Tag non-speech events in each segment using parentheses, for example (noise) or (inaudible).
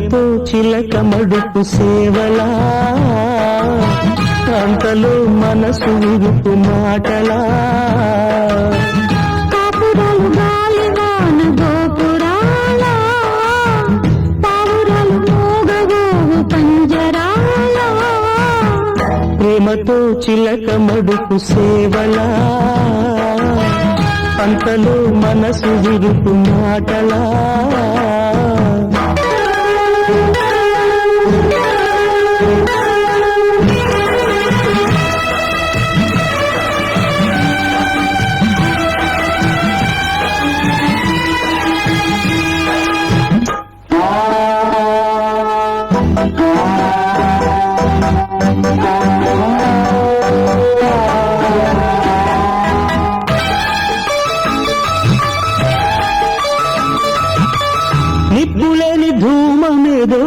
ప్రేమతో చిలక మడుపు సేవలా. అంతలో మనసు విరుపు మాటలా. ప్రేమతో చిలక మడుపు సేవలా. అంతలో మనసు విరుపు మాటలా. నిప్పులేని ధూమమేదో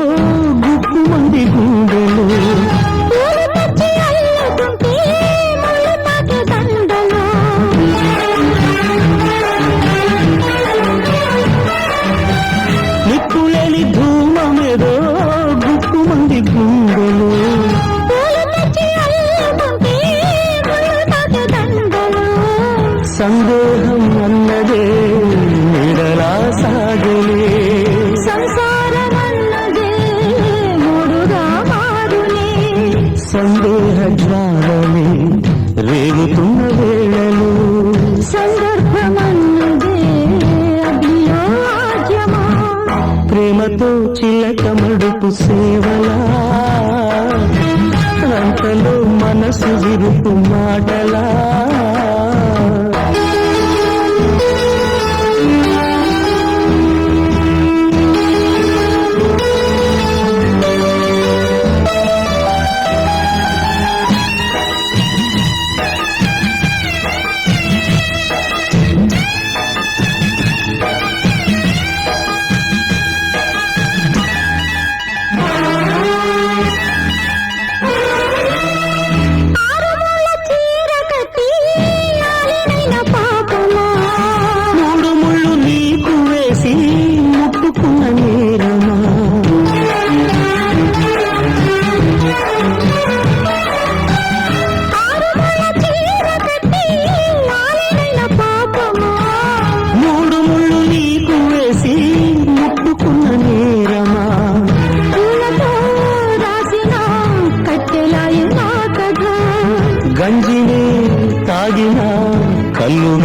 చిలక మడుపు సేవలా. అంతలో మనసు విరుపు మాటలా.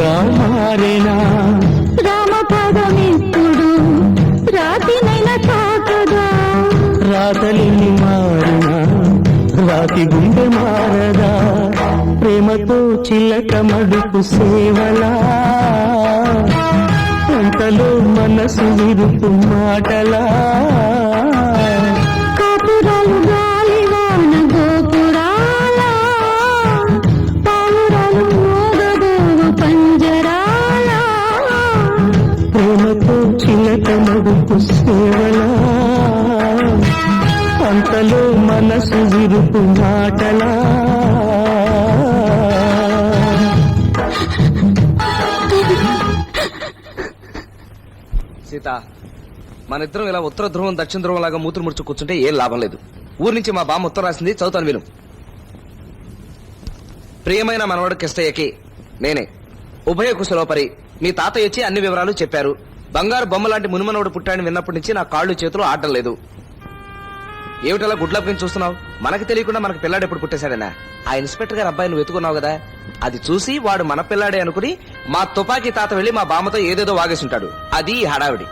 కల్లుగా మారేనా? రామపదమిప్పుడు రాతినైన తాకదా. రాతలిని మారినా రాతి గుండె మారదా? ప్రేమతో చిలక మడుపు సేవలా? అంతలో మనసు విరుపు మాటలా? సీత మన ఇద్దరం ఇలా ఉత్తర ధ్రువం దక్షిణ ధ్రువం లాగా మూతులు ముడుచు కూర్చుంటే ఏం లాభం లేదు. ఊరి నుంచి మా బామ్మ ఉత్తరం రాసింది చదువుతాను విను. ప్రియమైన మనవడు కిష్టయ్యకి నేనే. ఉభయ కుశలోపరి మీ తాతయ్య వచ్చి అన్ని వివరాలు చెప్పారు. బంగారు బొమ్మ లాంటి మునిమనవడు పుట్టాడని విన్నప్పటి నుంచి నా కాళ్ళు చేతులు ఆడటం లేదు. ఏమిటలా గుడ్లప్పని చూస్తున్నావు? మనకి తెలియకుండా మనకి పిల్లాడు ఎప్పుడు పుట్టేశాడనా? ఆ ఇన్స్పెక్టర్ గారు అబ్బాయిని వెతుకున్నావు కదా? అది చూసి వాడు మన పిల్లాడే అనుకుని మా తుపాకీ తాత వెళ్ళి మా బామ్మతో ఏదేదో వాగేసుంటాడు అది హడావిడి.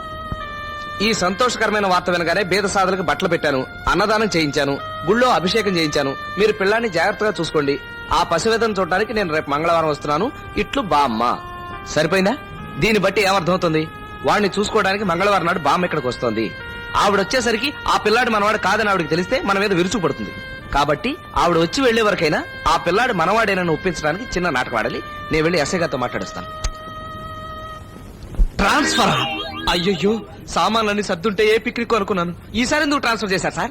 ఈ సంతోషకరమైన వార్త వినగానే బీద సాధులకు బట్టలు పెట్టాను అన్నదానం చేయించాను గుళ్ళో అభిషేకం చేయించాను. మీరు పిల్లాన్ని జాగ్రత్తగా చూసుకోండి. ఆ పశువేదం చూడడానికి నేను రేపు మంగళవారం వస్తున్నాను. ఇట్లు బామ్మ సరిపోయిందా? దీన్ని బట్టి ఏమర్థమవుతుంది వాడిని చూసుకోవడానికి మంగళవారం నాడు బామ్మ ఇక్కడికి వస్తోంది. ఆవిడ వచ్చేసరికి ఆ పిల్లాడు మనవాడు కాదని ఆవిడకి తెలిస్తే మన మీద విరుచు పడుతుంది. కాబట్టి ఆవిడ వచ్చి వెళ్ళే వరకైనా ఆ పిల్లాడు మనవాడేనని ఒప్పించడానికి చిన్న నాటకం ఆడాలి. నేను వెళ్ళి ఎస్ఐగారితో మాట్లాడుస్తాను. ట్రాన్స్ఫర్? అయ్యయ్యో సామాన్లన్నీ సర్దుంటే ఏ పిక్నిక్ అనుకున్నాను. ఈసారి ఎందుకు ట్రాన్స్ఫర్ చేశారు సార్?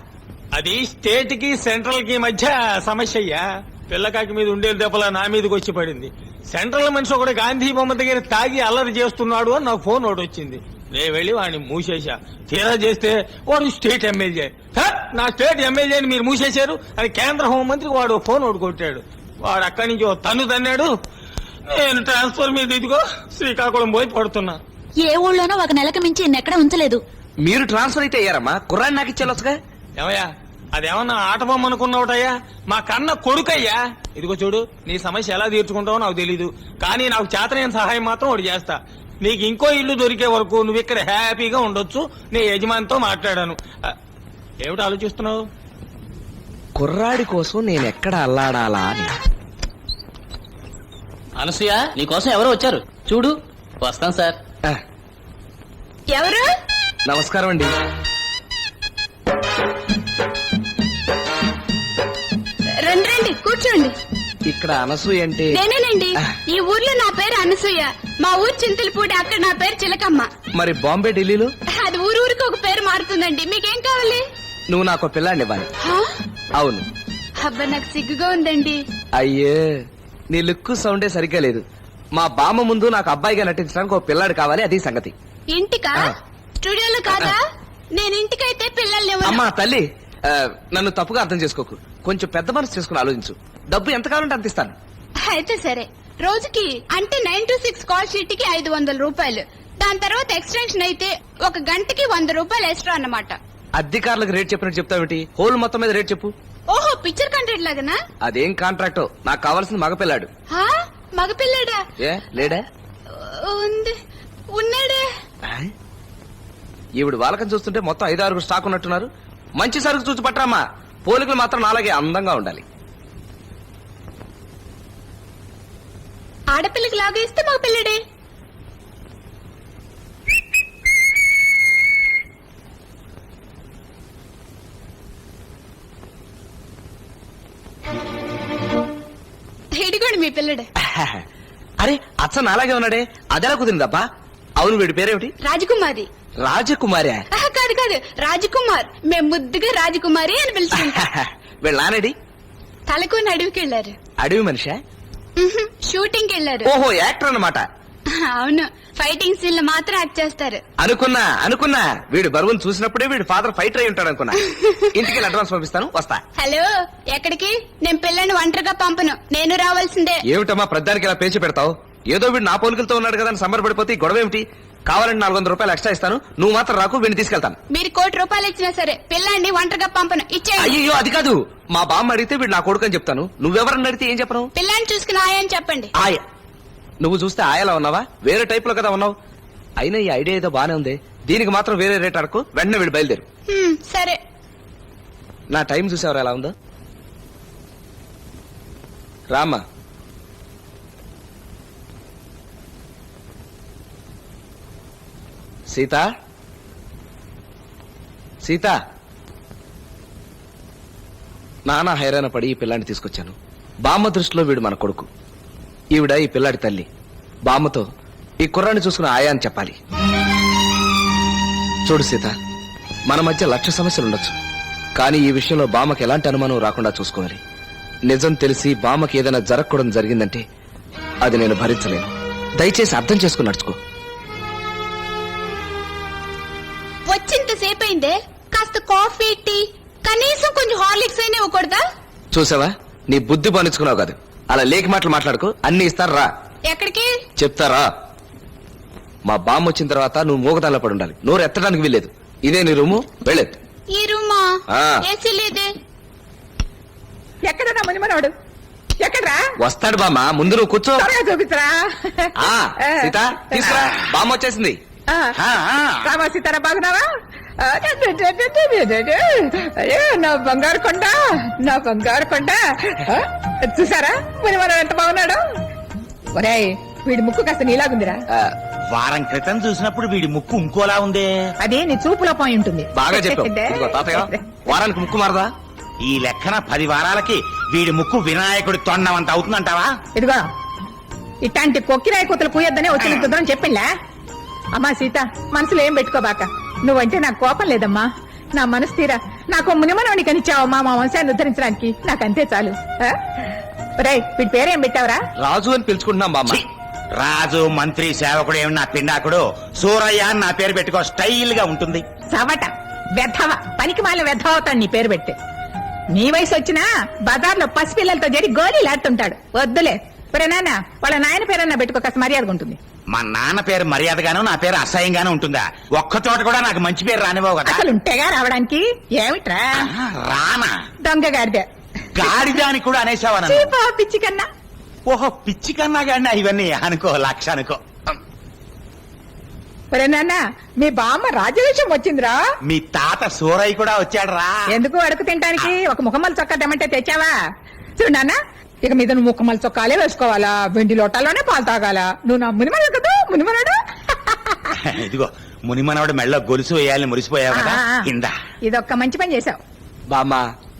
అది స్టేట్కి సెంట్రల్కి మధ్య సమస్య అయ్యా పిల్లకాకి మీద ఉండే దెబ్బల నా మీదకి వచ్చి పడింది. సెంట్రల్ మనిషి ఒకటి గాంధీ బొమ్మ దగ్గర తాగి అల్లరి చేస్తున్నాడు అని నాకు ఫోన్ ఒకటి వచ్చింది. నేను వెళ్ళి వాడిని మూసేశా. తీరా చేస్తే వాడు స్టేట్ ఎమ్మెల్యే! నా స్టేట్ ఎమ్మెల్యేని మీరు మూసేశారు? అని కేంద్ర హోంమంత్రికి వాడు ఫోన్ ఒకటి కొట్టాడు. వాడు అక్కడి నుంచి ఓ తన్ను తన్నాడు. నేను ట్రాన్స్ఫర్ మీద ఇదిగో శ్రీకాకుళం పోయి పడుతున్నా. ఏ ఊళ్ళోనో ఒక నెలకు మించి ఎక్కడ ఉంచలేదు. మీరు ట్రాన్స్ఫర్ అయితే అయ్యారమ్మా. కుర్రాన్ని నాకు ఇచ్చేలొచ్చుగా ఏమయ్యా? అదేమన్నా ఆట బొమ్మ అనుకున్నావుటయ్యా మా కన్న కొడుకయ్యా? ఇదిగో చూడు నీ సమస్య ఎలా తీర్చుకుంటావో నాకు తెలీదు. కానీ నాకు చేతనైన సహాయం మాత్రం ఒకటి చేస్తా. నీకు ఇంకో ఇల్లు దొరికే వరకు నువ్వు ఇక్కడ హ్యాపీగా ఉండొచ్చు. నీ యజమానితో మాట్లాడాను. ఏమిటి ఆలోచిస్తున్నావు? కుర్రాడి కోసం నేను ఎక్కడ అల్లాడాలా అని. అనసూయ నీకోసం ఎవరో వచ్చారు. చూడు వస్తాం సార్. ఆ, ఎవరు? నమస్కారం అండి. రండి రండి కూర్చోండి. ఇక్కడ అనసూయ అంటే నేనేనండి ఈ ఊర్లో నా పేరు అనసూయ. మా ఊరు చింతలపూడి అక్కడ నా పేరు చిలకమ్మ. మరి బాంబే ఢిల్లీలో? అది ఊరు ఊరికి ఒక పేరు మారుతుందండి. మీకేం కావాలి? నువ్వు నాకు పిల్లాన్ని ఇవ్వాలి. హా? అవును. అబ్బా నాకు సిగ్గుగా ఉందండి. అయ్యే నీ లుక్ సౌండే సరిగ్గా లేదు. మా బామ్మ ముందు నాకు అబ్బాయిగా నటించడానికి ఒక పిల్లాడు కావాలి అది సంగతి. ఇంటికా. స్టూడియోలో కాదా? నేను ఇంటికైతే పిల్లల్ని అమ్మా తల్లి నన్ను తప్పుగా అర్థం చేసుకోకు. కొంచెం పెద్ద మనసు చేసుకుని ఆలోచించు. డబ్బు ఎంత కావాలంటే అంత ఇస్తాను. అయితే సరే. రోజుకి అంటే నైన్ టు సిక్స్ కాల్ షీట్కి ఐదు వందల రూపాయలు. దాని తర్వాత ఎక్స్టెన్షన్ అయితే ఒక గంటకి వంద రూపాయలు ఎక్స్ట్రా అన్నమాట. అధికారులకు రేట్ చెప్పినట్టు చెప్తావేంటి హోల్ మొత్తం మీద రేట్ చెప్పు. ఓహో పిక్చర్ కంటెంట్ లాగనా? అదేం కాంట్రాక్టో నాకు కావాల్సింది మగపిల్లాడు? మగపిల్లడా? ఏ లేడా? ఉంది. ఉన్నాడే? ఈవిడ వాళ్ళకం చూస్తుంటే మొత్తం ఐదు ఆరుగురు స్టాక్ ఉన్నట్టున్నారు. మంచి సరుకు చూసి పట్టరామ్మా. పోలికలు మాత్రం నాలాగే అందంగా ఉండాలి. ఆడపిల్లకి లాగా ఇస్తే మగపిల్లడే ఇదిగోండి మీ పిల్లడే. (laughs) అరే అచ్చ నాలాగే ఉన్నాడే. అదెలా కుదిరిందబ్బా? అవును వీడి పేరేమిటి? రాజకుమారి. రాజకుమారి? కాదు కాదు. రాజకుమార్. మేము ముద్దుగా రాజకుమారి అని పిలుచుకుంటాం. (laughs) వీళ్ళ నానేడి. తలకు అడవికి వెళ్ళారు. అడవి మనిషా? (laughs) షూటింగ్ వెళ్ళారు ఓహో యాక్టర్ అన్నమాట. అవును. ఫైటింగ్ సీన్లో మాత్రం యాక్ట్ చేస్తారు. అనుకున్నా అనుకున్నా. వీడు బరువును చూసినప్పుడే వీడి ఫాదర్ ఫైటర్ అయి ఉంటాడు అనుకున్నా. (laughs) ఇంటికి అడ్వాన్స్ పంపిస్తాను వస్తా. హలో ఎక్కడికి? నేను పిల్లని ఒంటరిగా పంపను. నేను రావాల్సిందే. ఏమిటమ్మా ప్రధానికి ఇలా పేచి పెడతావు? ఏదో వీడు నా పోలికలతో ఉన్నాడు కదా అని సంబరపడిపోతే ఈ గొడవ ఏమిటి? కావాలంటే నాలుగు వందల రూపాయలు ఎక్స్ట్రా ఇస్తాను. నువ్వు మాత్రం రాకు వీడిని తీసుకెళ్తాను. మీరు కోటి రూపాయలు ఇచ్చినా సరే పిల్లాన్ని ఒంటరిగా పంపను. ఇచ్చేయండి. అయ్యో అది కాదు. మా బామ్మ అడిగితే వీడు నా కొడుకు అని చెప్తాను. నువ్వెవరని అడిగితే ఏం చెప్పను? పిల్లాన్ని చూసుకుని ఆయని చెప్పండి. ఆయ నువ్వు చూస్తే ఆయలా ఉన్నావా? వేరే టైప్లో కదా ఉన్నావు. అయినా ఈ ఐడియా ఏదో బానే ఉంది. దీనికి మాత్రం వేరే రేట్ అడకు వెంటనే వీడు బయలుదేరు. సరే. నా టైం చూసేవారు ఎలా ఉందో? రామ్మా. సీత? సీత? నాన్న హైరాణ పడి ఈ పిల్లాన్ని తీసుకొచ్చాను. బామ్మ దృష్టిలో వీడు మన కొడుకు. ఈవిడ ఈ పిల్లాడి తల్లి. బామ్మతో ఈ కుర్రాన్ని చూసుకుని ఆయా అని చెప్పాలి. చూడు సీత మన మధ్య లక్ష సమస్యలు ఉండొచ్చు. కానీ ఈ విషయంలో బామ్మకి ఎలాంటి అనుమానం రాకుండా చూసుకోవాలి. నిజం తెలిసి బామ్మకి ఏదైనా జరగకూడదు జరిగిందంటే అది నేను భరించలేను. దయచేసి అర్థం చేసుకుని నడుచుకో. కాస్త కాఫీ టీ కనీసం కొంచెం హార్లిక్స్ అయినా ఇవ్వకూడదా? చూసావా? నీ బుద్ధి పనిచుకున్నావు కాదు. అలా లేకి మాటలు మాట్లాడుకో. అన్ని ఇస్తారు రా. ఎక్కడికి? చెప్తారా మా బామ్మ వచ్చిన తర్వాత నువ్వు మూగదాల్లో పడి ఉండాలి. నోరు ఎత్తడానికి వీల్లేదు. ఇదే నీ రూము? వెళ్ళేది ఈ రూమా? ఆ. ఏసీ లేదే ఎక్కడన్నా మునిమనోడు ఎక్కడ్రా? వస్తాడు బామ్మ. ముందు నువ్వు కూర్చో. త్వరగా చూపించరా ఆ, సీత తీసుకురా. బామ్మ వచ్చేసింది. ఆ. ఆ, ఆ. రామా సీతారా బాగున్నావా? నా బంగారు కొండ నా బంగారు కొండ. చూసారా? మునిమనోడు ఎంత బాగున్నాడు? ఒరేయ్ వీడి ముక్కు కాస్త నీలాగుందిరా. వారం క్రితం చూసినప్పుడు వీడి ముక్కు ఇంకోలా ఉందే. అదే నీ చూపులో పోయి ఉంటుంది. బాగా చెప్పావు. తాతయ్య వారానికి ముక్కు మారదా? ఈ లెక్కన పది వారాలకి వీడి ముక్కు వినాయకుడి తొండమంత అవుతుందంటావా? ఇదిగో ఇట్లాంటి కొక్కిరాయి కూతలు కూయొద్దనే వచ్చిన కుదరం చెప్పిండ్లా? అమ్మా సీత మనసులో ఏం పెట్టుకోబాక. నువ్వంటే నాకు కోపం లేదమ్మా. నా మనసు తీరా నాకు మునిమనవని కనిచ్చావమ్మా మా వంశాన్ని ఉద్ధరించడానికి. నాకు అంతే చాలు? రేయ్ వీడి పేరేం పెట్టావురా? రాజు అని పిలుచుకుంటున్నాం బామ్మ! రాజు మంత్రి సేవకుడు ఏమి నా పిండాకుడు? సూరయ్య అని నా పేరు పెట్టుకో స్టైల్గా ఉంటుంది. సవట వెధవ పనికి మాల వెధవ అవుతాడు నీ పేరు పెట్టి. నీ వయసు వచ్చినా బజార్లో పసిపిల్లలతో జరి గోళీలాడుతుంటాడు. వద్దులే. నాన్న వాళ్ళ నాయన పేరన్నా పెట్టుకో కాస్త మర్యాదగా ఉంటుంది. మా నాన్న పేరు మర్యాదగాను నా పేరు అసహ్యంగాను ఉంటుందా? ఒక్క చోట కూడా నాకు మంచి పేరు రానివ్వవు కదా. అసలు ఉంటేగా రావడానికి? ఏమిట్రా? ఆహా, రానా? దొంగ గాడిద. గాడిదాని కూడా అనేసావా నన్ను? చీపా పిచ్చి కన్నా. ఓహో పిచ్చి కన్నా గాడినా? ఇవన్నీ అనుకో లక్ష అనుకో. ఒరే నాన్న మీ బామ్మ రాజవేషం వచ్చిందిరా. మీ తాత సూరయ్య కూడా వచ్చాడు రా ఎందుకు అడుగు తినడానికి ఒక ముఖమల్ చొక్కా తెమ్మంటే తెచ్చావా? చూడు నాన్న ఇక మీద నువ్వు ముఖమల్ చొక్కాలే వేసుకోవాలా? వెండి లోటాల్లోనే పాలు తాగాలా? నువ్వు నా మునిమడు కదా? మునిమనాడు (laughs) ఇదిగో మునిమనవాడు మెళ్ళ గొలుసు వేయాలని మురిసిపోయావు కదా. ఇందా. ఇదొక్క మంచి పని చేశావు. బామ్మ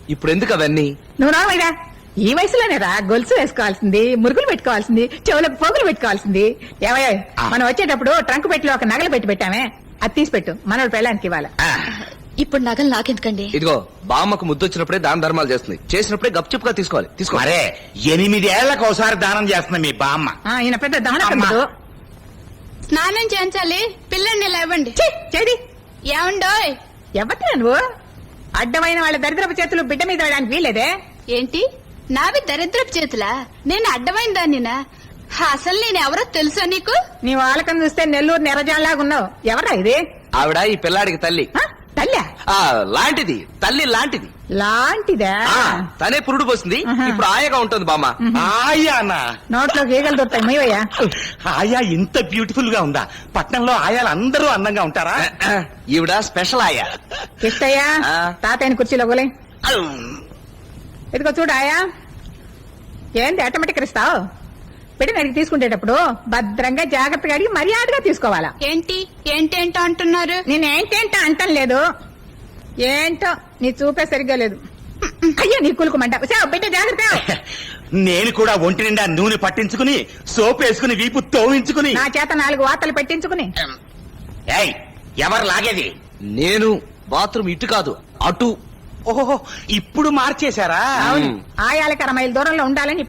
ఇప్పుడు ఎందుకు అవన్నీ? నువ్వు రావైరా ఈ వయసులోనే రా. గొలుసు వేసుకోవాల్సింది మురుగులు పెట్టుకోవాల్సింది చెవులకు పోగులు పెట్టుకోవాల్సింది. ఏవయ్య. మనం వచ్చేటప్పుడు ట్రంక్ పెట్టిలో ఒక నగలు పెట్టి పెట్టామే. అది తీసి పెట్టు మనోడు పెళ్ళానికి ఇవ్వాలి. ఇప్పుడు నగలు నాకెందుకండి? ఇదిగో బామ్మకు ముద్దు వచ్చినప్పుడే దాన ధర్మాలు చేస్తుంది. చేసినప్పుడే గప్చుప్గా తీసుకోవాలి. తీసుకో. మరే ఎనిమిదేళ్ళకు ఒకసారి దానం చేస్తుంది మీ బామ్మ. ఆ, ఈయన పెద్ద దానకందుడు స్నానం చేయించాలి పిల్లల్ని లేవండి. చేది. ఏమండోయ్? ఎవరినా నువ్వు? అడ్డమైన వాళ్ళ దరిద్రపు చేతులు బిడ్డ మీద వేయడానికి వీలేదే ఏంటి? నావి దరిద్రపు చేతులా? నేను అడ్డమైన దాన్నినా? అసలు నేను ఎవరో తెలుసా నీకు? నీ వాళ్ళకం చూస్తే నెల్లూరు నెరజాలాగా ఉన్నావు ఎవరా ఇది? ఆవిడ ఈ పిల్లాడికి తల్లా. ఆ లాంటిది తల్లి లాంటిది. లాంటిదా? ఆ తనే పురుడు పోసింది. ఆహా. ఇప్పుడు ఆయగా ఉంటుంది బామ్మ. ఆయానా? నోట్లో గీగలు దొరుకుతాయి మొయ్యా ఆయా ఇంత బ్యూటిఫుల్గా ఉందా? పట్నంలో ఆయాలు అందరూ అందంగా ఉంటారా? ఈవిడ స్పెషల్ ఆయా. కిష్టయ్యా ఆ. తాతయ్యని కుర్చీలో గోలే ఇదిగో చూడు ఆయా. ఏంది ఆటోమేటిక్ ఇస్తావు? బిడ్డని అడిగి తీసుకునేటప్పుడు భద్రంగా జాగ్రత్తగా అడిగి మర్యాదగా తీసుకోవాలా? ఏంటి? ఏంటేంటో అంటున్నారు? నేనేంటేంటో అంటం లేదు. ఏంటో? నీ చూపే సరిగ్గా లేదు. అయ్యో నీ కులుకుమంట బిడ్డ జాగ్రత్త. నేను కూడా ఒంటి నిండా నూనె పట్టించుకుని సోప్ వేసుకుని వీపు తోవించుకుని. నా చేత నాలుగు వార్తలు పెట్టించుకుని. ఏయ్ ఎవరు లాగేది? నేను బాత్రూమ్ ఇటు కాదు అటు. ఓహో ఇప్పుడు మార్చేశారా? అవును. ఆయాలకి అర మైలు దూరంలో ఉండాలని